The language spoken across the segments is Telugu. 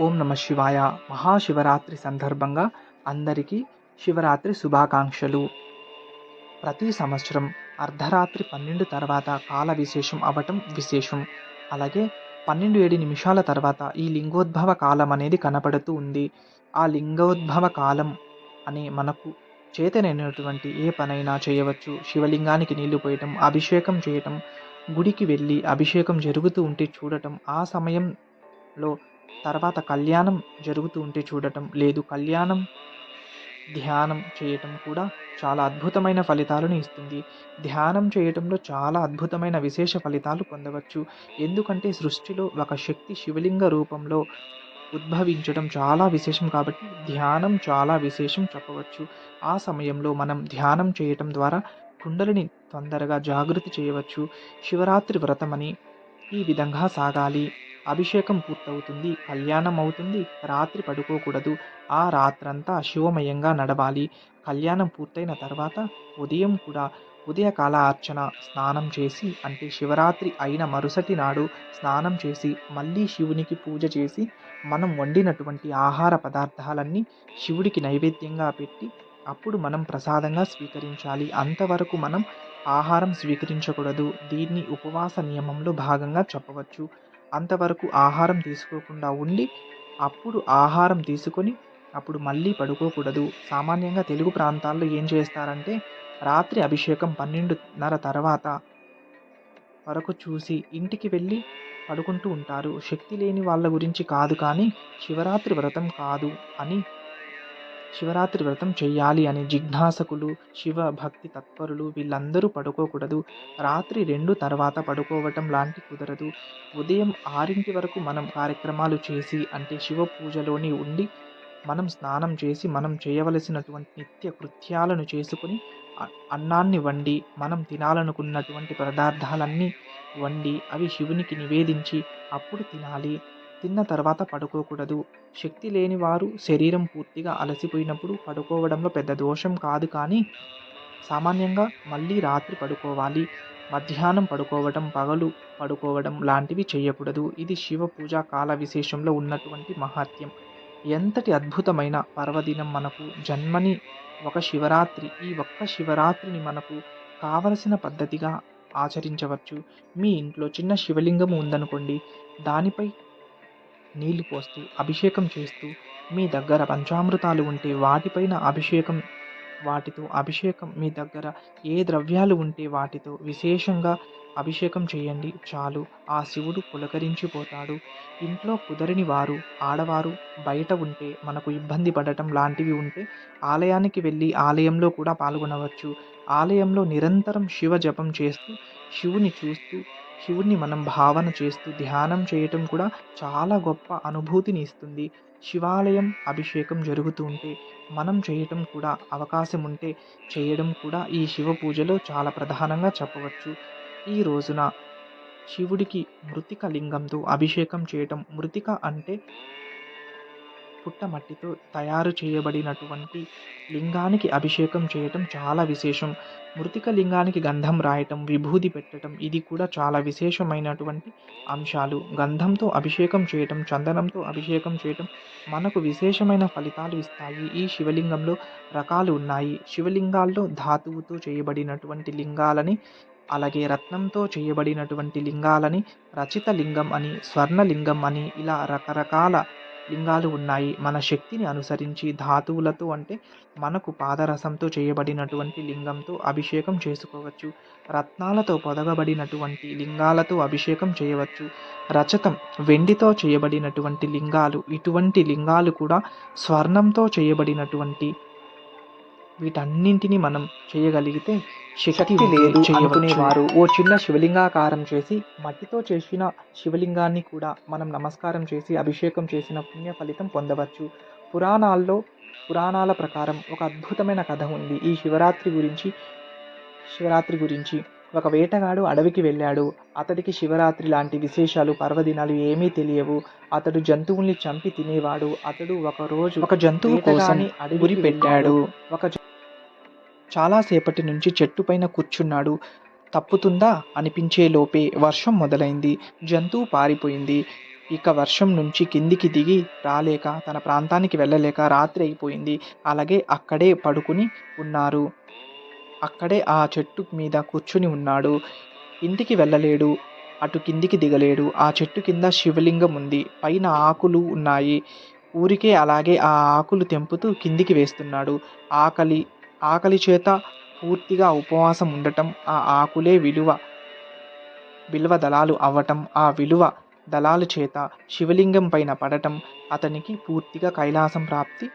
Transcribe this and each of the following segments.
ఓం నమ శివాయ. మహాశివరాత్రి సందర్భంగా అందరికీ శివరాత్రి శుభాకాంక్షలు. ప్రతి సంవత్సరం అర్ధరాత్రి పన్నెండు తర్వాత కాల విశేషం అవ్వటం విశేషం. అలాగే పన్నెండు ఏడు నిమిషాల తర్వాత ఈ లింగోద్భవ కాలం అనేది కనపడుతూ ఉంది. ఆ లింగోద్భవ కాలం అనే మనకు చేతనైనటువంటి ఏ పనైనా చేయవచ్చు. శివలింగానికి నీళ్ళు పోయటం అభిషేకం చేయటం గుడికి వెళ్ళి అభిషేకం జరుగుతూ ఉంటే చూడటం ఆ సమయంలో తర్వాత కళ్యాణం జరుగుతూ ఉంటే చూడటం లేదు కళ్యాణం ధ్యానం చేయటం కూడా చాలా అద్భుతమైన ఫలితాలను ఇస్తుంది. ధ్యానం చేయటంలో చాలా అద్భుతమైన విశేష ఫలితాలు పొందవచ్చు. ఎందుకంటే సృష్టిలో ఒక శక్తి శివలింగ రూపంలో ఉద్భవించడం చాలా విశేషం కాబట్టి ధ్యానం చాలా విశేషం చెప్పవచ్చు. ఆ సమయంలో మనం ధ్యానం చేయటం ద్వారా కుండలిని తొందరగా జాగృతి చేయవచ్చు. శివరాత్రి వ్రతమని ఈ విధంగా సాగాలి. అభిషేకం పూర్తవుతుంది కళ్యాణం అవుతుంది రాత్రి పడుకోకూడదు. ఆ రాత్రంతా శివమయంగా నడవాలి. కళ్యాణం పూర్తయిన తర్వాత ఉదయం కూడా ఉదయకాల అర్చన స్నానం చేసి అంటే శివరాత్రి అయిన మరుసటి నాడు స్నానం చేసి మళ్ళీ శివునికి పూజ చేసి మనం వండినటువంటి ఆహార పదార్థాలన్నీ శివుడికి నైవేద్యంగా పెట్టి అప్పుడు మనం ప్రసాదంగా స్వీకరించాలి. అంతవరకు మనం ఆహారం స్వీకరించకూడదు. దీన్ని ఉపవాస నియమంలో భాగంగా చెప్పవచ్చు. అంతవరకు ఆహారం తీసుకోకుండా ఉండి అప్పుడు ఆహారం తీసుకొని అప్పుడు మళ్ళీ పడుకోకూడదు. సామాన్యంగా తెలుగు ప్రాంతాల్లో ఏం చేస్తారంటే రాత్రి అభిషేకం పన్నెండున్నర తర్వాత వరకు చూసి ఇంటికి వెళ్ళి పడుకుంటూ ఉంటారు. శక్తి లేని వాళ్ళ గురించి కాదు కానీ శివరాత్రి వ్రతం కాదు అని శివరాత్రి వ్రతం చేయాలి అని జిజ్ఞాసకులు శివ భక్తి తత్పరులు వీళ్ళందరూ పడుకోకూడదు. రాత్రి రెండు తర్వాత పడుకోవటం లాంటి కుదరదు. ఉదయం ఆరింటి వరకు మనం కార్యక్రమాలు చేసి అంటే శివ పూజలోని ఉండి మనం స్నానం చేసి మనం చేయవలసినటువంటి నిత్య కృత్యాలను చేసుకుని అన్నాన్ని వండి మనం తినాలనుకున్నటువంటి పదార్థాలన్నీ వండి అవి శివునికి నివేదించి అప్పుడు తినాలి. తిన్న తర్వాత పడుకోకూడదు. శక్తి లేని వారు శరీరం పూర్తిగా అలసిపోయినప్పుడు పడుకోవడంలో పెద్ద దోషం కాదు కానీ సామాన్యంగా మళ్ళీ రాత్రి పడుకోవాలి. మధ్యాహ్నం పడుకోవడం పగలు పడుకోవడం లాంటివి చేయకూడదు. ఇది శివ పూజా కాల విశేషంలో ఉన్నటువంటి మహాత్యం ఎంతటి అద్భుతమైన పర్వదినం మనకు. జన్మని ఒక శివరాత్రి ఈ ఒక్క శివరాత్రిని మనకు కావలసిన పద్ధతిగా ఆచరించవచ్చు. మీ ఇంట్లో చిన్న శివలింగం ఉందనుకోండి దానిపై నీళ్ళు పోస్తూ అభిషేకం చేస్తూ మీ దగ్గర పంచామృతాలు ఉంటే వాటిపైన అభిషేకం వాటితో అభిషేకం మీ దగ్గర ఏ ద్రవ్యాలు ఉంటే వాటితో విశేషంగా అభిషేకం చేయండి. చాలు. ఆ శివుడు పులకరించిపోతాడు. ఇంట్లో కుదరని వారు ఆడవారు బయట ఉంటే మనకు ఇబ్బంది పడటం లాంటివి ఉంటే ఆలయానికి వెళ్ళి ఆలయంలో కూడా పాల్గొనవచ్చు. ఆలయంలో నిరంతరం శివ జపం చేస్తూ శివుని చూస్తూ శివుణ్ణి మనం భావన చేస్తూ ధ్యానం చేయటం కూడా చాలా గొప్ప అనుభూతిని ఇస్తుంది. శివాలయం అభిషేకం జరుగుతూ ఉంటే మనం చేయటం కూడా అవకాశం ఉంటే చేయడం కూడా ఈ శివ పూజలో చాలా ప్రధానంగా చెప్పవచ్చు. ఈ రోజున శివుడికి మృతిక లింగంతో అభిషేకం చేయటం మృతిక అంటే పుట్టమట్టితో తయారు చేయబడినటువంటి లింగానికి అభిషేకం చేయటం చాలా విశేషం. మృతిక లింగానికి గంధం రాయటం విభూది పెట్టడం ఇది కూడా చాలా విశేషమైనటువంటి అంశాలు. గంధంతో అభిషేకం చేయటం చందనంతో అభిషేకం చేయటం మనకు విశేషమైన ఫలితాలు ఇస్తాయి. ఈ శివలింగంలో రకాలు ఉన్నాయి. శివలింగాల్లో ధాతువుతో చేయబడినటువంటి లింగాలని అలాగే రత్నంతో చేయబడినటువంటి లింగాలని రచిత లింగం అని స్వర్ణలింగం అని ఇలా రకరకాల లింగాలు ఉన్నాయి. మన శక్తిని అనుసరించి ధాతువులతో అంటే మనకు పాదరసంతో చేయబడినటువంటి లింగంతో అభిషేకం చేసుకోవచ్చు. రత్నాలతో పొదగబడినటువంటి లింగాలతో అభిషేకం చేయవచ్చు. రచతం వెండితో చేయబడినటువంటి లింగాలు ఇటువంటి లింగాలు కూడా స్వర్ణంతో చేయబడినటువంటి వీటన్నింటినీ మనం చేయగలిగితే శక్తి లేదు అనుకునేవారు. ఓ చిన్న శివలింగాకారం చేసి మట్టితో చేసిన శివలింగాన్ని కూడా మనం నమస్కారం చేసి అభిషేకం చేసిన పుణ్య ఫలితం పొందవచ్చు. పురాణాల్లో పురాణాల ప్రకారం ఒక అద్భుతమైన కథ ఉంది. ఈ శివరాత్రి గురించి శివరాత్రి గురించి. ఒక వేటగాడు అడవికి వెళ్ళాడు. అతడికి శివరాత్రి లాంటి విశేషాలు పర్వదినాలు ఏమీ తెలియవు. అతడు జంతువుల్ని చంపి తినేవాడు. అతడు ఒక రోజు ఒక జంతువు కోసం అడవి పెట్టాడు ఒక చాలాసేపటి నుంచి చెట్టు పైన కూర్చున్నాడు. తప్పుతుందా? అనిపించే లోపే వర్షం మొదలైంది. జంతువు పారిపోయింది. ఇక వర్షం నుంచి కిందికి దిగి రాలేక తన ప్రాంతానికి వెళ్ళలేక రాత్రి అయిపోయింది. అలాగే అక్కడే పడుకుని ఉన్నారు. అక్కడే ఆ చెట్టు మీద కూర్చుని ఉన్నాడు. ఇంటికి వెళ్ళలేడు. అటు కిందికి దిగలేడు. ఆ చెట్టు కింద శివలింగం ఉంది. పైన ఆకులు ఉన్నాయి. ఊరికే అలాగే ఆ ఆకులు తెంపుతూ కిందికి వేస్తున్నాడు. ఆకలి ఆకలి చేత పూర్తిగా ఉపవాసం ఉండటం ఆ ఆకులే విలువ. విలువ దళాలు అవ్వటం ఆ విలువ దళాలు చేత శివలింగం పైన పడటం అతనికి పూర్తిగా కైలాసం ప్రాప్తి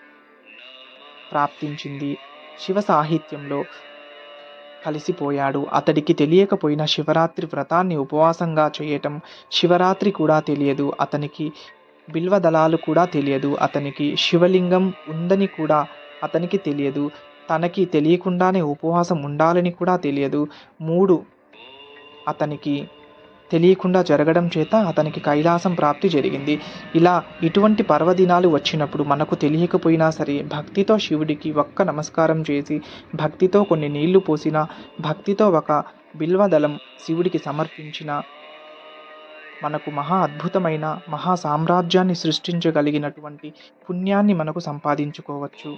ప్రాప్తించింది. శివ సాహిత్యంలో కలిసిపోయాడు. అతడికి తెలియకపోయిన శివరాత్రి వ్రతాన్ని ఉపవాసంగా చేయటం శివరాత్రి కూడా తెలియదు. అతనికి బిల్వ దళాలు కూడా తెలియదు. అతనికి శివలింగం ఉందని కూడా అతనికి తెలియదు. తనకి తెలియకుండానే ఉపవాసం ఉండాలని కూడా తెలియదు. మూడు అతనికి తెలియకుండా జరగడం చేత అతనికి కైలాసం ప్రాప్తి జరిగింది. ఇలా ఇటువంటి పర్వదినాలు వచ్చినప్పుడు మనకు తెలియకపోయినా సరే భక్తితో శివుడికి ఒక్క నమస్కారం చేసి భక్తితో కొన్ని నీళ్ళు పోసిన భక్తితో ఒక బిల్వదళం శివుడికి సమర్పించిన మనకు మహా అద్భుతమైన మహా సామ్రాజ్యాన్ని సృష్టించగలిగినటువంటి పుణ్యాన్ని మనకు సంపాదించుకోవచ్చు.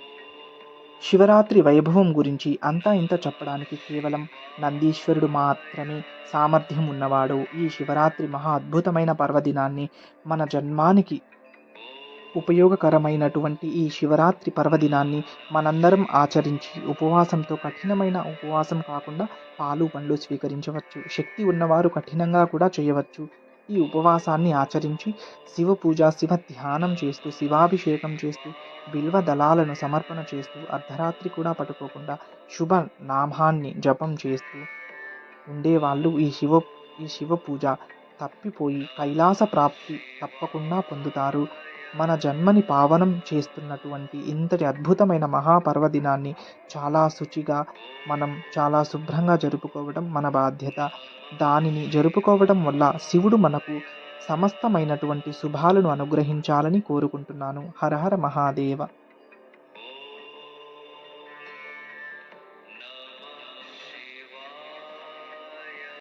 శివరాత్రి వైభవం గురించి అంతా ఇంత చెప్పడానికి కేవలం నందీశ్వరుడు మాత్రమే సామర్థ్యం ఉన్నవాడు. ఈ శివరాత్రి మహా అద్భుతమైన పర్వదినాన్ని మన జన్మానికి ఉపయోగకరమైనటువంటి ఈ శివరాత్రి పర్వదినాన్ని మనందరం ఆచరించి ఉపవాసంతో కఠినమైన ఉపవాసం కాకుండా పాలు పండ్లు స్వీకరించవచ్చు. శక్తి ఉన్నవారు కఠినంగా కూడా చేయవచ్చు. ఈ ఉపవాసాన్ని ఆచరించి శివ పూజ శివ ధ్యానం చేస్తూ శివాభిషేకం చేస్తూ బిల్వ దళాలను సమర్పణ చేస్తూ అర్ధరాత్రి కూడా పట్టుకోకుండా శుభ నామాన్ని జపం చేస్తూ ఉండేవాళ్ళు. ఈ శివ ఈ శివ పూజ తప్పిపోయి కైలాస ప్రాప్తి తప్పకుండా పొందుతారు. మన జన్మని పావనం చేస్తున్నటువంటి ఇంతటి అద్భుతమైన మహాపర్వదినాన్ని చాలా శుచిగా మనం చాలా శుభ్రంగా జరుపుకోవడం మన బాధ్యత. దానిని జరుపుకోవడం వల్ల శివుడు మనకు సమస్తమైనటువంటి శుభాలను అనుగ్రహించాలని కోరుకుంటున్నాను. హరహర మహాదేవ.